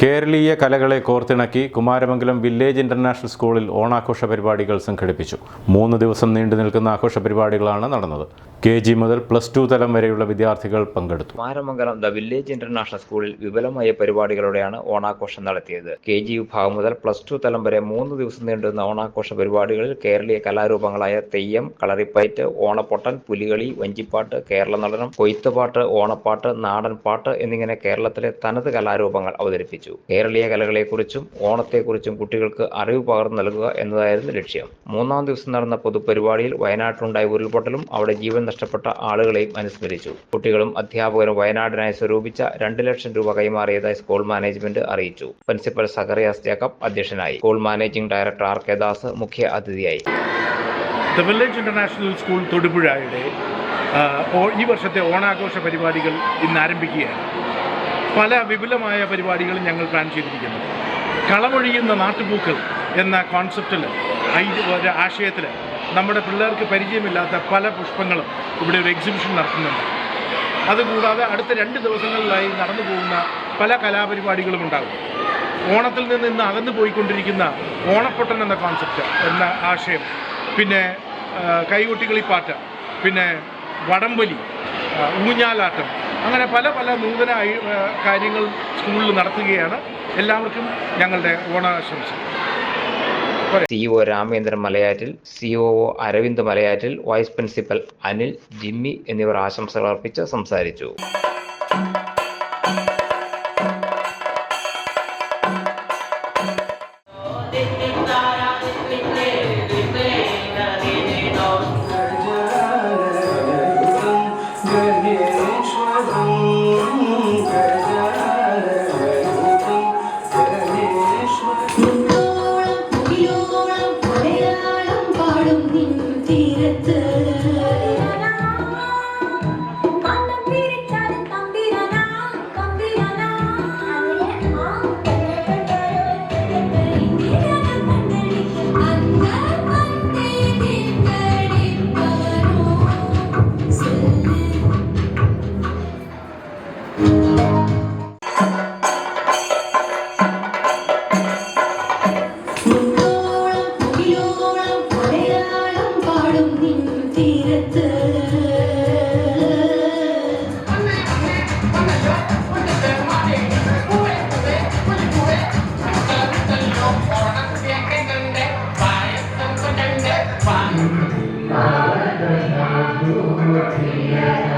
കേരളീയ കലകളെ കോർത്തിണക്കി കുമാരമംഗലം വില്ലേജ് ഇന്റർനാഷണൽ സ്കൂളിൽ ഓണാഘോഷ പരിപാടികൾ സംഘടിപ്പിച്ചു. മൂന്ന് ദിവസം നീണ്ടു നിൽക്കുന്ന ആഘോഷ പരിപാടികളാണ് നടന്നത്. കെ ജി മുതൽ പ്ലസ് ടു തലം വരെയുള്ള വിദ്യാർത്ഥികൾ പങ്കെടുത്തു. മാരമംഗലം ദ വില്ലേജ് ഇന്റർനാഷണൽ സ്കൂളിൽ വിപുലമായ പരിപാടികളോടെയാണ് ഓണാഘോഷം നടത്തിയത്. കെ ജി വിഭാഗം മുതൽ പ്ലസ് ടു തലം വരെ മൂന്ന് ദിവസം നീണ്ടുന്ന ഓണാഘോഷ പരിപാടികളിൽ കേരളീയ കലാരൂപങ്ങളായ തെയ്യം കളറിപ്പയറ്റ് ഓണപ്പൊട്ടൻ പുലികളി വഞ്ചിപ്പാട്ട് കേരള നടനം കൊയ്ത്തുപാട്ട് ഓണപ്പാട്ട് നാടൻ പാട്ട് എന്നിങ്ങനെ കേരളത്തിലെ തനത് കലാരൂപങ്ങൾ അവതരിപ്പിച്ചു. കേരളീയ കലകളെക്കുറിച്ചും ഓണത്തെക്കുറിച്ചും കുട്ടികൾക്ക് അറിവ് പകർന്നു നൽകുക എന്നതായിരുന്നു ലക്ഷ്യം. മൂന്നാം ദിവസം നടന്ന പൊതുപരിപാടിയിൽ വയനാട്ടിലുണ്ടായ ഉരുൾപൊട്ടലും അവിടെ ജീവൻ നഷ്ടപ്പെട്ട ആളുകളെയും അനുസ്മരിച്ചു. കുട്ടികളും അധ്യാപകരും വയനാടിനായി സ്വരൂപിച്ച രണ്ട് ലക്ഷം രൂപ കൈമാറിയതായി സ്കൂൾ മാനേജ്മെന്റ് അറിയിച്ചു. പ്രിൻസിപ്പൽ സഖറിയാസ് ജേക്കബ് അധ്യക്ഷനായി. School managing director R K Das മുഖ്യ അതിഥിയായി. വില്ലേജ് ഇന്റർനാഷണൽ സ്കൂൾ തൊടുപുഴയുടെ ഈ വർഷത്തെ ഓണാഘോഷ പരിപാടികൾ ഇന്ന് ആരംഭിക്കുകയാണ്. പല വിപുലമായ പരിപാടികളും ഞങ്ങൾ പ്ലാൻ ചെയ്തിരിക്കുന്നു. കളമൊഴിയുന്ന നാട്ടുപൂക്കൾ എന്ന കോൺസെപ്റ്റിൽ ഒരു ആശയത്തിൽ നമ്മുടെ പിള്ളേർക്ക് പരിചയമില്ലാത്ത പല പുഷ്പങ്ങളും ഇവിടെ ഒരു എക്സിബിഷൻ നടത്തുന്നുണ്ട്. അതുകൂടാതെ അടുത്ത രണ്ട് ദിവസങ്ങളിലായി നടന്നു പോകുന്ന പല കലാപരിപാടികളും ഉണ്ടാകും. ഓണത്തിൽ നിന്ന് ഇന്ന് അകന്നു പോയിക്കൊണ്ടിരിക്കുന്ന ഓണപ്പൊട്ടൻ എന്ന കോൺസെപ്റ്റ് എന്ന ആശയം. പിന്നെ കൈകൊട്ടികളിപ്പാട്ട് പിന്നെ വടംവലി ഊഞ്ഞാലാട്ടം അങ്ങനെ പല പല നൂതന കാര്യങ്ങൾ സ്കൂളിൽ നടത്തുകയാണ്. എല്ലാവർക്കും ഞങ്ങളുടെ ഓണാശംസ CEO Ramendran Malayattil COO Aravind Malayattil vice principal Anil Jimmy എന്നിവർ ആശംസകൾ അർപ്പിച്ച് സംസാരിച്ചു. ทุกขเทวตา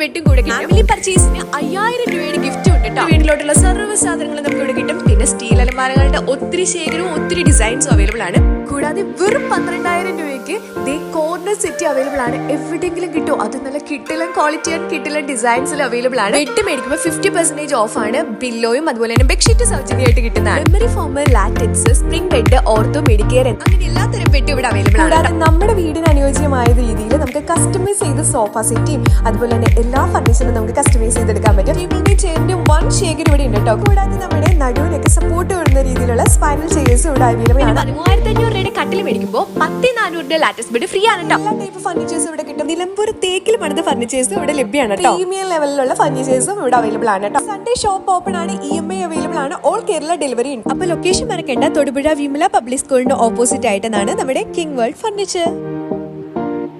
ബെഡും കൂടെ ഫാമിലി പർച്ചേസിന് അയ്യായിരം രൂപയുടെ ഗിഫ്റ്റ് ഉണ്ട് കേട്ടോ വീട്ടിലോട്ടുള്ള സർവ സാധനങ്ങളും നമുക്ക് ഇവിടെ കിട്ടും. പിന്നെ സ്റ്റീൽ അലമാരകളുടെ ഒത്തിരി ശേഖരവും ഒത്തിരി ഡിസൈൻസും അവൈലബിൾ ആണ്. കൂടാതെ വെറും പന്ത്രണ്ടായിരം രൂപയ്ക്ക് ദേ കോർണർ സെറ്റ് അവൈലബിൾ ആണ്. എവിടെയെങ്കിലും കിട്ടും. അത് നല്ല കിട്ടിലും ക്വാളിറ്റി ആൻഡ് കിട്ടിലും ഡിസൈൻസിൽ അവൈലബിൾ ആണ്. ബെഡ് മേടിക്കുമ്പോൾ ഫിഫ്റ്റി പെർസെന്റേജ് ഓഫ് ആണ്. ബില്ലോയും അതുപോലെ തന്നെ ബെഡ്ഷീറ്റ് സൗജന്യമായിട്ട് കിട്ടുന്നതാണ്. Memory foam latex spring bed ortho medicare അങ്ങനെ എല്ലാത്തരം ബെഡ് ഇവിടെ അവൈലബിൾ ആണ് നമ്മുടെ വീടിന് അനുയോജ്യമായ രീതിയിൽ നമുക്ക് കസ്റ്റമൈസ് ചെയ്ത സോഫ സെറ്റിയും അതുപോലെ തന്നെ എല്ലാ ഫർണിച്ചറും നമുക്ക് കസ്റ്റമൈസ് ചെയ്തെടുക്കാൻ പറ്റും. ടേബിളിന്റെ ചെയറിന്റെ വൺ ഷേഖർ ഇവിടെ ഉണ്ട് കേട്ടോ. കൂടാതെ നമ്മുടെ നടുവിനൊക്കെ സപ്പോർട്ട് വരുന്ന രീതിയിലുള്ള സ്പൈനൽ ചെയേഴ്സ് ഇവിടെ അവൈലബിൾ ആണ്. പതിമൂവായിരത്തി അഞ്ഞൂറ് രൂപയുടെ കട്ടിൽ മേടിക്കുമ്പോൾ പത്ത് നാനൂറിന്റെ ലാറ്റസ്റ്റ് ബെഡ് ഫ്രീ ആണ് എല്ലാ ടൈപ്പ് ഫർണിച്ചേഴ്സ് ഇവിടെ കിട്ടും. നിലമ്പൂർ തേക്കിൽ പണിത ഫർണിച്ചേഴ്സ് ഇവിടെ ലഭ്യമാണ് പ്രീമിയം ലെവലിലുള്ള ഫർണിച്ചേഴ്സും ഇവിടെ അവൈലബിൾ ആണ് കേട്ടോ. സൺഡേ ഷോപ്പ് ഓപ്പൺ ആണ് ഇ എം ഐ അവൈലബിൾ ആണ്. ഓൾ കേരള ഡെലിവറി ഉണ്ട്. അപ്പൊ ലൊക്കേഷൻ മറക്കേണ്ട. തൊടുപുഴ വിമല പബ്ലിക് സ്കൂളിന്റെ ഓപ്പോസിറ്റ് ആയിട്ടാണ് നമ്മുടെ കിങ് വേൾഡ് ഫർണിച്ചർ